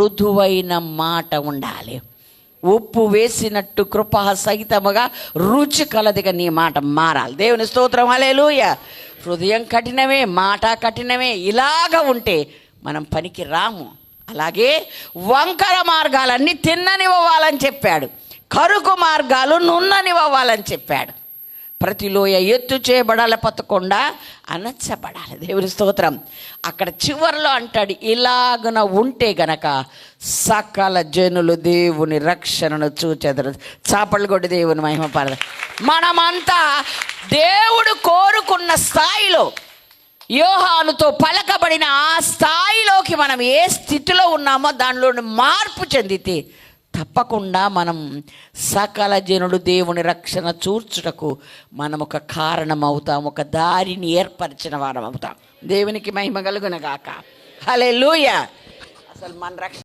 మృదువైన మాట ఉండాలి. ఉప్పు వేసినట్టు కృప సహితముగా రుచి కలదిగా నీ మాట మారాలి. దేవుని స్తోత్రం అలేలుయ హృదయం కఠినమే మాట కఠినమే ఇలాగ ఉంటే మనం పనికి రాము. అలాగే వంకర మార్గాలన్నీ తిన్ననివ్వాలని చెప్పాడు. కరుకు మార్గాలు నున్ననివ్వాలని చెప్పాడు. ప్రతి లోయ ఎత్తు చేయబడాలి పతకుండా? అనచ్చబడాలి దేవుని స్తోత్రం. అక్కడ చివరిలో అంటాడు ఇలాగున ఉంటే గనక సకల జనులు దేవుని రక్షణను చూచెదరు. చాపలు కొట్టి దేవుని మహిమ మనమంతా దేవుడు కోరుకున్న స్థాయిలో యోహానుతో పలకబడిన ఆ స్థాయిలోకి మనం ఏ స్థితిలో ఉన్నామో దానిలో మార్పు చెందితే తప్పకుండా మనం సకల జనుడు దేవుని రక్షణ చూర్చుటకు మనం ఒక కారణం అవుతాం ఒక దారిని ఏర్పరిచిన వారం అవుతాం దేవునికి మహిమ కలుగునగాక. హలే అసలు మన రక్షణ